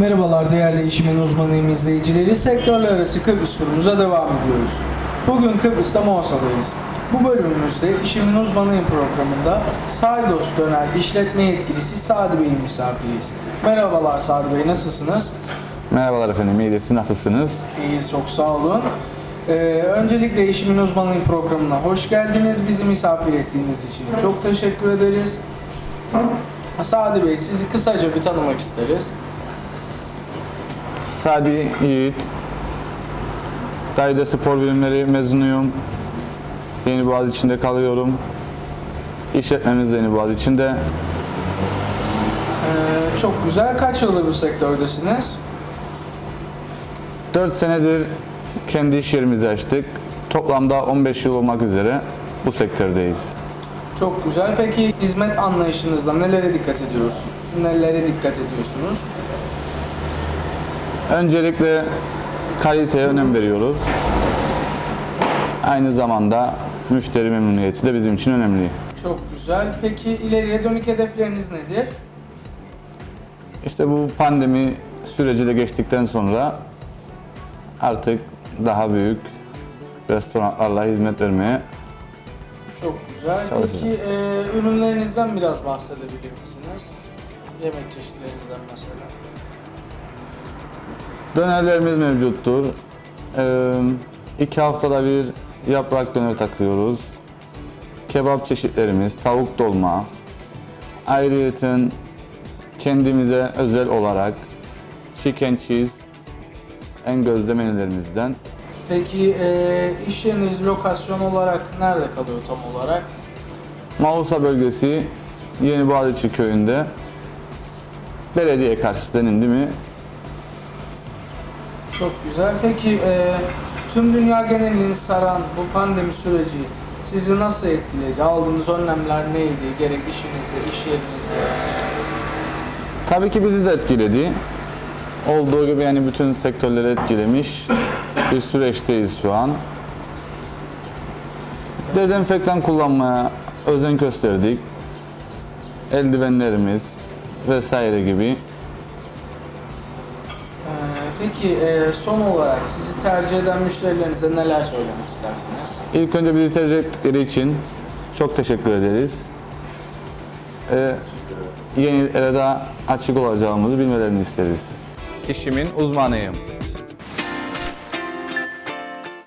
Merhabalar değerli işimin uzmanıyım izleyicileri. Sektörler arası Kıbrıs turumuza devam ediyoruz. Bugün Kıbrıs'ta Mosa'dayız. Bu bölümümüzde işimin uzmanıyım programında Saydos Döner işletme yetkilisi Sadi Bey'in misafiriyiz. Merhabalar Sadi Bey nasılsınız? Merhabalar efendim, iyidir. Siz nasılsınız? İyiyiz çok sağ olun. Ee, öncelikle işimin uzmanıyım programına hoş geldiniz. Bizi misafir ettiğiniz için çok teşekkür ederiz. Sadi Bey sizi kısaca bir tanımak isteriz. Sadi Yiğit. Dayda Spor Bilimleri mezunuyum. Yeni Boğaz içinde kalıyorum. İşletmemiz de Yeni Boğaz içinde. Ee, çok güzel. Kaç yıldır bu sektördesiniz? 4 senedir kendi iş yerimizi açtık. Toplamda 15 yıl olmak üzere bu sektördeyiz. Çok güzel. Peki hizmet anlayışınızda nelere dikkat ediyorsunuz? Nelere dikkat ediyorsunuz? Öncelikle kaliteye önem veriyoruz. Aynı zamanda müşteri memnuniyeti de bizim için önemli. Çok güzel. Peki ileriye dönük hedefleriniz nedir? İşte bu pandemi süreci de geçtikten sonra artık daha büyük restoranlarla hizmet vermeye Çok güzel. Çalışacağım. Peki e, ürünlerinizden biraz bahsedebilir misiniz? Yemek çeşitlerinizden mesela. Dönerlerimiz mevcuttur. Ee, iki haftada bir yaprak döner takıyoruz. Kebap çeşitlerimiz, tavuk dolma. Ayrıyeten kendimize özel olarak chicken cheese en gözde menülerimizden. Peki e, iş yeriniz lokasyon olarak nerede kalıyor tam olarak? Mausa bölgesi Yeni Bağlıçı köyünde belediye karşısı denildi mi Çok güzel. Peki e, tüm dünya genelini saran bu pandemi süreci sizi nasıl etkiledi? Aldığınız önlemler neydi? Gerek işinizde, iş yerinizde? tabii ki bizi de etkiledi. Olduğu gibi yani bütün sektörleri etkilemiş bir süreçteyiz şu an. Dezenfektan kullanmaya özen gösterdik. Eldivenlerimiz vesaire gibi. Peki e, son olarak sizi tercih eden müşterilerinize neler söylemek istersiniz? İlk önce bizi tercih ettikleri için çok teşekkür ederiz. Ee, yeni era açık olacağımızı bilmelerini isteriz. İşimin uzmanıyım.